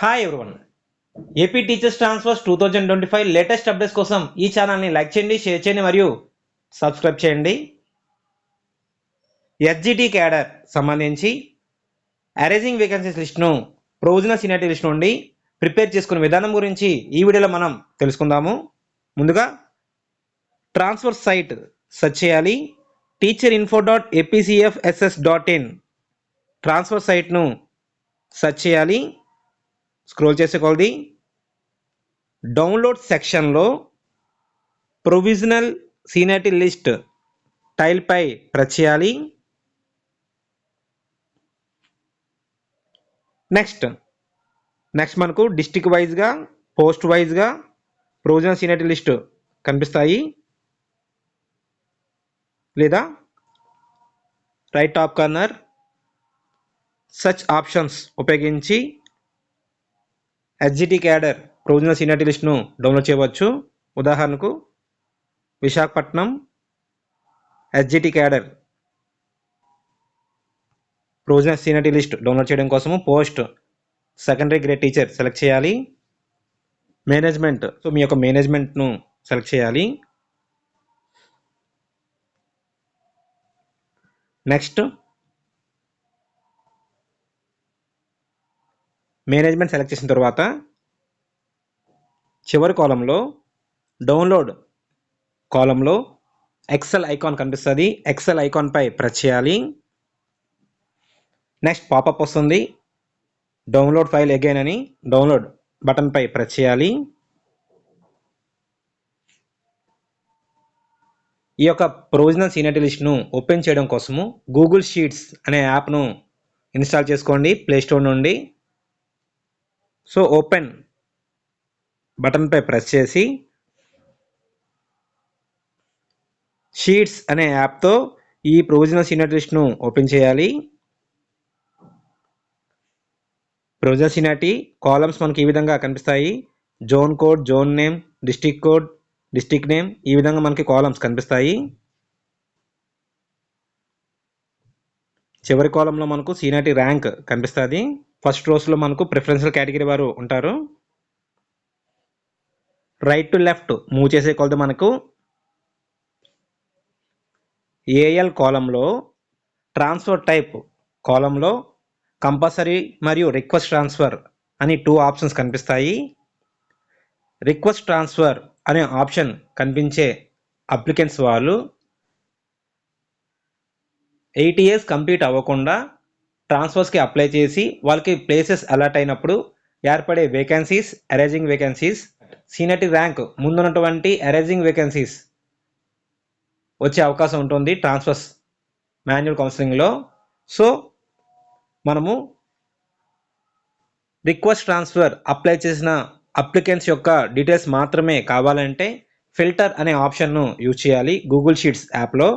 Hi everyone AP teachers transfers two thousand twenty five latest updates కోసం ఈ ఛానల్ని like చేయండి షేర్ చేయండి మరియు సబ్స్క్రైబ్ చేయండి. ఎస్జిటి క్యాడర్ సంబంధించి అరేజింగ్ వేకెన్సీస్ లిస్ట్ను ప్రొవిజనల్ సీనియర్టీ లిస్ట్ నుండి ప్రిపేర్ చేసుకునే విధానం గురించి ఈ వీడియోలో మనం తెలుసుకుందాము. ముందుగా ట్రాన్స్ఫర్ సైట్ సెర్చ్ చేయాలి. Teacher info dot APCFSS dot in transfer సైట్ను search చేయాలి. స్క్రోల్ చేసే కొలది డౌన్లోడ్ సెక్షన్లో ప్రొవిజనల్ సీనియారిటీ లిస్ట్ టైల్పై ప్రెస్ చేయాలి. నెక్స్ట్ నెక్స్ట్ మనకు డిస్టిక్ వైజ్గా పోస్ట్ వైజ్గా ప్రొవిజనల్ సీనియారిటీ లిస్ట్ కనిపిస్తాయి. లేదా రైట్ టాప్ కార్నర్ సచ్ ఆప్షన్స్ ఉపయోగించి హెచ్జిటి క్యాడర్ ప్రొవిజనల్ సీనియారిటీ లిస్ట్ను డౌన్లోడ్ చేయవచ్చు. ఉదాహరణకు Visakhapatnam HGT cadre provisional seniority list download చేయడం కోసము post secondary grade teacher select చేయాలి. మేనేజ్మెంట్ సో మీ యొక్క మేనేజ్మెంట్ను సెలెక్ట్ చేయాలి. నెక్స్ట్ మేనేజ్మెంట్ సెలెక్ట్ చేసిన తర్వాత చివరి కాలంలో డౌన్లోడ్ కాలంలో ఎక్సెల్ ఐకాన్ కనిపిస్తుంది. ఎక్సెల్ ఐకాన్పై ప్రెస్ చేయాలి. నెక్స్ట్ పాపప్ వస్తుంది. డౌన్లోడ్ ఫైల్ అగైన్ అని డౌన్లోడ్ బటన్పై ప్రెస్ చేయాలి. ఈ యొక్క ప్రొవిజనల్ సీనియర్టీ లిస్ట్ను ఓపెన్ చేయడం కోసము గూగుల్ షీట్స్ అనే యాప్ను ఇన్స్టాల్ చేసుకోండి. ప్లేస్టోర్ నుండి సో ఓపెన్ బటన్పై ప్రెస్ చేసి షీట్స్ అనే యాప్తో ఈ ప్రొవిజనల్ సీనియర్ లిస్ట్ను ఓపెన్ చేయాలి. ప్రొవిజనల్ సీనియారిటీ కాలమ్స్ మనకి ఈ విధంగా కనిపిస్తాయి. Zone code zone name district code district name ఈ విధంగా మనకి కాలమ్స్ కనిపిస్తాయి. చివరి కాలంలో మనకు సీనియారిటీ ర్యాంక్ కనిపిస్తుంది. ఫస్ట్ రోస్లో మనకు ప్రిఫరెన్షియల్ కేటగిరీ వారు ఉంటారు. రైట్ టు లెఫ్ట్ మూవ్ చేసే కొలది మనకు ఏఎల్ కాలంలో ట్రాన్స్ఫర్ టైప్ కాలంలో కంపల్సరీ మరియు రిక్వెస్ట్ ట్రాన్స్ఫర్ అని టూ ఆప్షన్స్ కనిపిస్తాయి. రిక్వెస్ట్ ట్రాన్స్ఫర్ అనే ఆప్షన్ కనిపించే అప్లికెంట్స్ వాళ్ళు ఎయిట్ ఇయర్స్ కంప్లీట్ అవ్వకుండా ట్రాన్స్ఫర్స్కి అప్లై చేసి వాళ్ళకి ప్లేసెస్ అలాట్ అయినప్పుడు ఏర్పడే vacancies arising vacancies seniority rank ముందున్నటువంటి అరేజింగ్ వేకెన్సీస్ వచ్చే అవకాశం ఉంటుంది ట్రాన్స్ఫర్స్ మాన్యువల్ కౌన్సిలింగ్లో సో మనము రిక్వెస్ట్ ట్రాన్స్ఫర్ అప్లై చేసిన అప్లికెంట్స్ యొక్క డీటెయిల్స్ మాత్రమే కావాలంటే ఫిల్టర్ అనే ఆప్షన్ను యూజ్ చేయాలి గూగుల్ షీట్స్ యాప్లో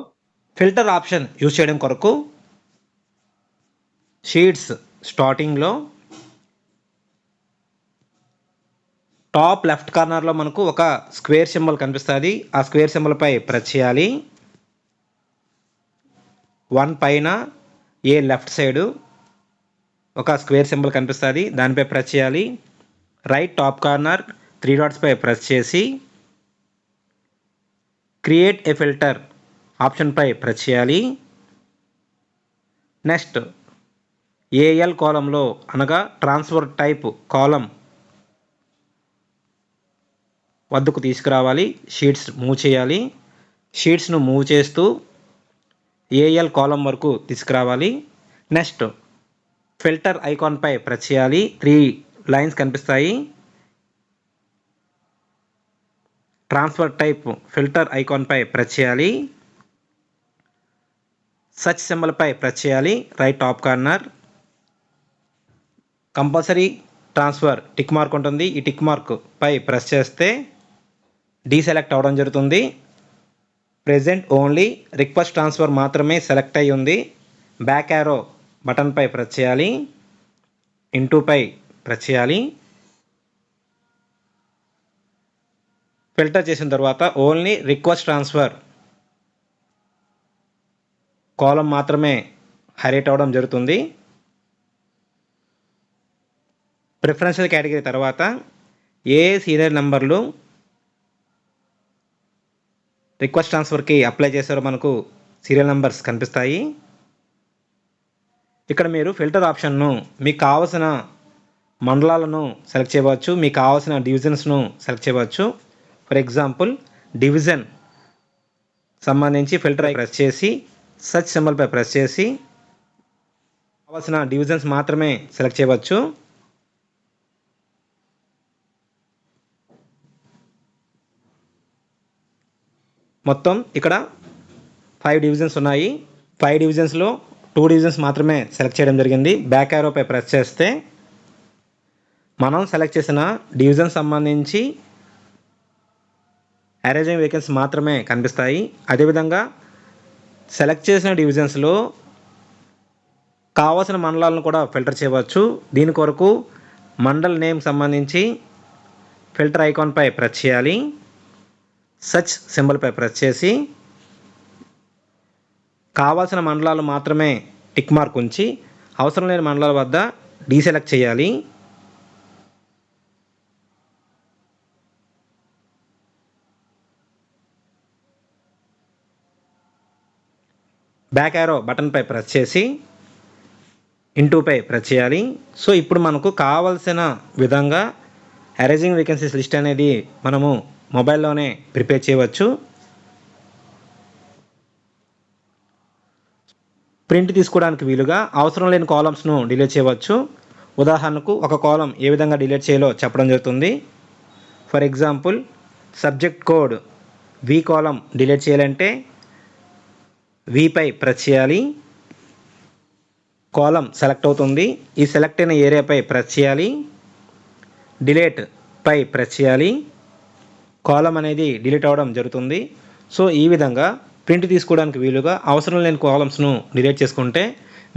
ఫిల్టర్ ఆప్షన్ యూజ్ చేయడం కొరకు షీట్స్ స్టార్టింగ్లో టాప్ లెఫ్ట్ కార్నర్లో మనకు ఒక స్క్వేర్ సింబల్ కనిపిస్తుంది. ఆ స్క్వేర్ సింబల్పై ప్రెస్ చేయాలి. వన్ పైన ఏ లెఫ్ట్ సైడు ఒక స్క్వేర్ సింబల్ కనిపిస్తుంది. దానిపై ప్రెస్ చేయాలి. రైట్ టాప్ కార్నర్ త్రీ డాట్స్పై ప్రెస్ చేసి క్రియేట్ ఏ ఫిల్టర్ ఆప్షన్పై ప్రెస్ చేయాలి. నెక్స్ట్ ఏఎల్ కాలంలో అనగా ట్రాన్స్ఫర్ టైప్ కాలం వద్దకు తీసుకురావాలి. షీట్స్ మూవ్ చేయాలి. షీట్స్ను మూవ్ చేస్తూ ఏఎల్ కాలం వరకు తీసుకురావాలి. నెక్స్ట్ ఫిల్టర్ ఐకాన్పై ప్రెస్ చేయాలి. త్రీ లైన్స్ కనిపిస్తాయి. ట్రాన్స్ఫర్ టైప్ ఫిల్టర్ ఐకాన్పై ప్రెస్ చేయాలి. సచ్ సింబల్పై ప్రెస్ చేయాలి. Right top corner. Compulsory transfer tick mark ఉంటుంది. ఈ టిక్ మార్క్ పై ప్రెస్ చేస్తే డీసెలెక్ట్ అవ్వడం జరుగుతుంది. ప్రెజెంట్ ఓన్లీ రిక్వెస్ట్ ట్రాన్స్ఫర్ మాత్రమే సెలెక్ట్ అయి ఉంది. బ్యాక్ యారో బటన్పై ప్రెస్ చేయాలి. ఇంటూపై ప్రెస్ చేయాలి. ఫిల్టర్ చేసిన తర్వాత ఓన్లీ రిక్వెస్ట్ ట్రాన్స్ఫర్ కాలం మాత్రమే హైలైట్ అవ్వడం జరుగుతుంది. ప్రిఫరెన్షియల్ కేటగిరీ తర్వాత ఏ సీరియల్ నంబర్లు రిక్వెస్ట్ ట్రాన్స్ఫర్కి అప్లై చేశారో మనకు సీరియల్ నెంబర్స్ కనిపిస్తాయి. ఇక్కడ మీరు ఫిల్టర్ ఆప్షన్ను మీకు కావలసిన మండలాలను సెలెక్ట్ చేయవచ్చు మీకు కావాల్సిన డివిజన్స్ను సెలెక్ట్ చేయవచ్చు. ఫర్ ఎగ్జాంపుల్ డివిజన్ సంబంధించి ఫిల్టర్ ప్రెస్ చేసి సర్చ్ సింబల్పై ప్రెస్ చేసి కావాల్సిన డివిజన్స్ మాత్రమే సెలెక్ట్ చేయవచ్చు. మొత్తం ఇక్కడ ఫైవ్ డివిజన్స్ ఉన్నాయి. ఫైవ్ డివిజన్స్లో టూ డివిజన్స్ మాత్రమే సెలెక్ట్ చేయడం జరిగింది. బ్యాక్ ఆరోపై ప్రెస్ చేస్తే మనం సెలెక్ట్ చేసిన డివిజన్ సంబంధించి అరేజింగ్ వేకెన్సీ మాత్రమే కనిపిస్తాయి. అదేవిధంగా సెలెక్ట్ చేసిన డివిజన్స్లో కావాల్సిన మండలాలను కూడా ఫిల్టర్ చేయవచ్చు. దీని కొరకు మండల్ నేమ్ సంబంధించి ఫిల్టర్ ఐకాన్పై ప్రెస్ చేయాలి. సచ్ సింబల్పై ప్రెస్ చేసి కావాల్సిన మండలాలు మాత్రమే టిక్ మార్క్ ఉంచి అవసరం లేని మండలాల వద్ద డీసెలెక్ట్ చేయాలి. బ్యాక్ యారో బటన్పై ప్రెస్ చేసి ఇంటూపై ప్రెస్ చేయాలి. సో ఇప్పుడు మనకు కావలసిన విధంగా అరేంజింగ్ వేకెన్సీస్ లిస్ట్ అనేది మనము మొబైల్లోనే ప్రిపేర్ చేయవచ్చు. ప్రింట్ తీసుకోవడానికి వీలుగా అవసరం లేని కాలమ్స్ను డిలీట్ చేయవచ్చు. ఉదాహరణకు ఒక కాలం ఏ విధంగా డిలీట్ చేయాలో చెప్పడం జరుగుతుంది. For example subject code V column delete చేయాలంటే విపై ప్రెస్ చేయాలి. కాలం సెలెక్ట్ అవుతుంది. ఈ సెలెక్ట్ అయిన ఏరియాపై ప్రెస్ చేయాలి. డిలేట్ పై ప్రెస్ చేయాలి. కాలం అనేది డిలీట్ అవ్వడం జరుగుతుంది. సో ఈ విధంగా ప్రింట్ తీసుకోవడానికి వీలుగా అవసరం లేని కాలమ్స్ను డిలీట్ చేసుకుంటే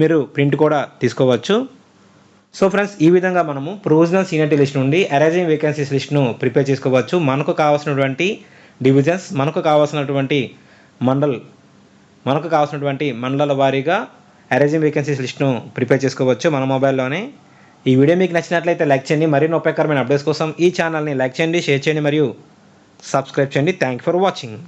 మీరు ప్రింట్ కూడా తీసుకోవచ్చు. సో ఫ్రెండ్స్ ఈ విధంగా మనము ప్రొవిజనల్ సీనియర్టీ లిస్ట్ నుండి అరైజింగ్ వేకెన్సీస్ లిస్ట్ను ప్రిపేర్ చేసుకోవచ్చు. మనకు కావాల్సినటువంటి డివిజన్స్ మనకు కావాల్సినటువంటి మండల్ మనకు కావాల్సినటువంటి మండలాల వారీగా అరేజింగ్ వేకెన్సీస్ లిస్ట్ను ప్రిపేర్ చేసుకోవచ్చు మన మొబైల్లోనే. ఈ వీడియో మీకు నచ్చినట్లయితే లైక్ చేయండి. మరిన్ని ఉపయోగకరమైన అప్డేట్స్ కోసం ఈ ఛానల్ని లైక్ చేయండి షేర్ చేయండి మరియు సబ్స్క్రైబ్ చేయండి థ్యాంక్ ఫర్ వాచింగ్